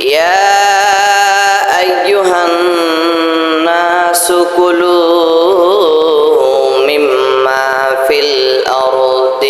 يا أيها الناس كلوا مما في الأرض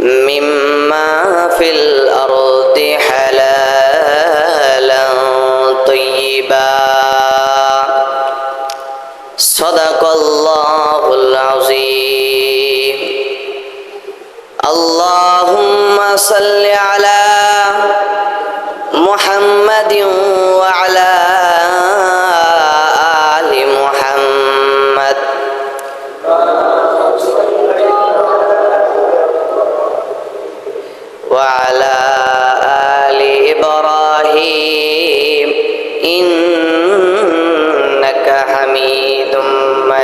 مما في الأرض حلالا صدق الله العظيم. اللهم صل على محمد وعلى آل محمد. وعلى آل إبراهيم إنك حميد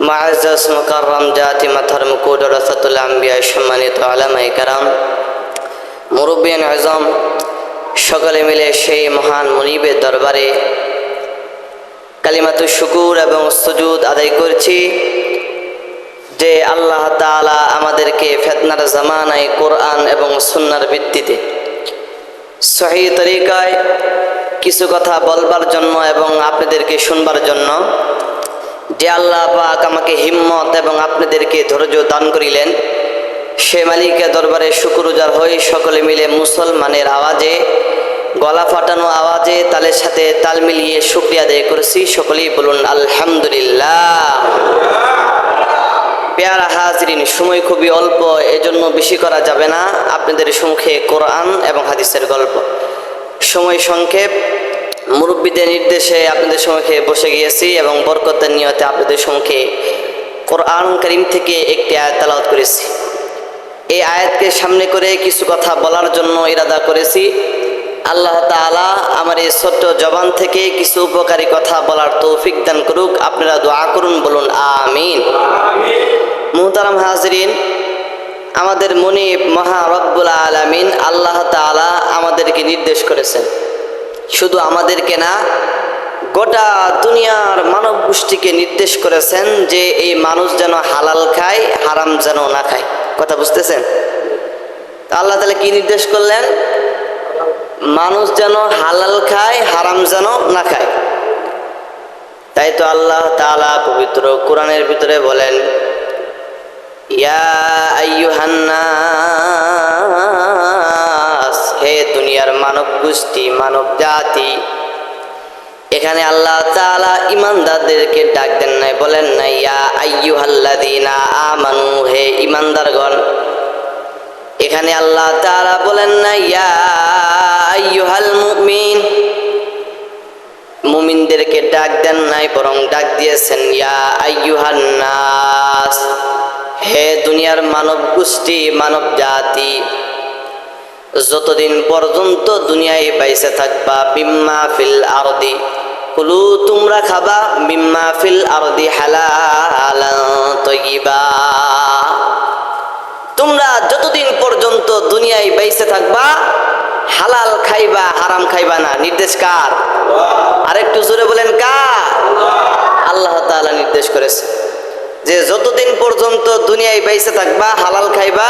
মায়াজাস মুকাররম জাতি মাথার মুকুট রসাতুল আম্বিয়ায় সম্মানিত আলামাই কারাম, মুরব্বিন আজম, সকলে মিলে সেই মহান মনিবের দরবারে কালিমাতু শুকুর এবং সুজুদ আদায় করছি যে আল্লাহ তালা আমাদেরকে ফেতনার জামানায় কোরআন এবং সুন্নার ভিত্তিতে সহি তরিকায় কিছু কথা বলবার জন্য এবং আপনাদেরকে শুনবার জন্য যে আল্লাহ পাক আমাকে হিম্মত এবং আপনাদেরকে ধৈর্য দান করিলেন, সে মালিকের দরবারে শুকুরুজার হয়ে সকলে মিলে মুসলমানের আওয়াজে, গলা ফাটানো আওয়াজে তালের সাথে তাল মিলিয়ে শুক্রিয়া আদায় করেছি। সকলেই বলুন, আলহামদুলিল্লাহ। পেয়ারা হাজরিন, সময় খুবই অল্প, এজন্য বেশি করা যাবে না। আপনাদের সম্মুখে কোরআন এবং হাদিসের গল্প। সময় সংক্ষেপ। মুরব্বীদের নির্দেশে আপনাদের সম্মুখে বসে গিয়েছি এবং বরকতের নিয়তে আপনাদের সম্মুখে কোরআন করিম থেকে একটি আয়াত তালাওয়াত করেছি। এই আয়াতকে সামনে করে কিছু কথা বলার জন্য ইরাদা করেছি। আল্লাহ তাআলা আমার এই ছোট্ট জবান থেকে কিছু উপকারী কথা বলার তৌফিক দান করুক। আপনারা দোয়া করুন, বলুন, আমিন। মুহতারাম হাজরিন, আমাদের মনিব মহা রব্বুল আলামিন আল্লাহ তাআলা আমাদেরকে নির্দেশ করেছেন। শুধু আমাদেরকে না, গোটা দুনিয়ার মানব গোষ্ঠীকে নির্দেশ করেছেন যে এই মানুষ যেন হালাল খায়, হারাম যেন না খায়। কথা বুঝতেছেন? আল্লাহ তাহলে কি নির্দেশ করলেন? মানুষ যেন হালাল খায়, হারাম যেন না খায়। তাই তো আল্লাহ তাআলা পবিত্র কোরআনের ভিতরে বলেন, ইয়া আইয়ুহান্নাস গোষ্ঠী মানব জাতি। এখানে আল্লাহ তাআলা ইমানদারদেরকে ডাক দেন নাই, বলেন না ইয়া আইয়ুহাল্লাযীনা আমানু, হে ইমানদারগণ এখানে আল্লাহ তাআলা বলেন না ইয়া আইয়ুহাল মুমিন। মুমিনদেরকে ডাক দেন নাই, বরং ডাক দিয়েছেন, ইয়া আইয়ুহান নাস হে দুনিয়ার মানব গোষ্ঠী, মানব জাতি। যতদিন পর্যন্ত দুনিয়ায় বাইসে থাকবা বিম্মা ফিল আরদি। কুলু, তোমরা খাবা বিম্মা ফিল আরদি হালালান তয়্যিবা তোমরা যতদিন পর্যন্ত দুনিয়ায় বাইসে থাকবা, হালাল খাইবা, হারাম খাইবা না, নির্দেশ কার? আরেকটু জোরে বলেন কার? আল্লাহ তাআলা নির্দেশ করেছে। যে যতদিন পর্যন্ত দুনিয়ায় বাইসে থাকবা, হালাল খাইবা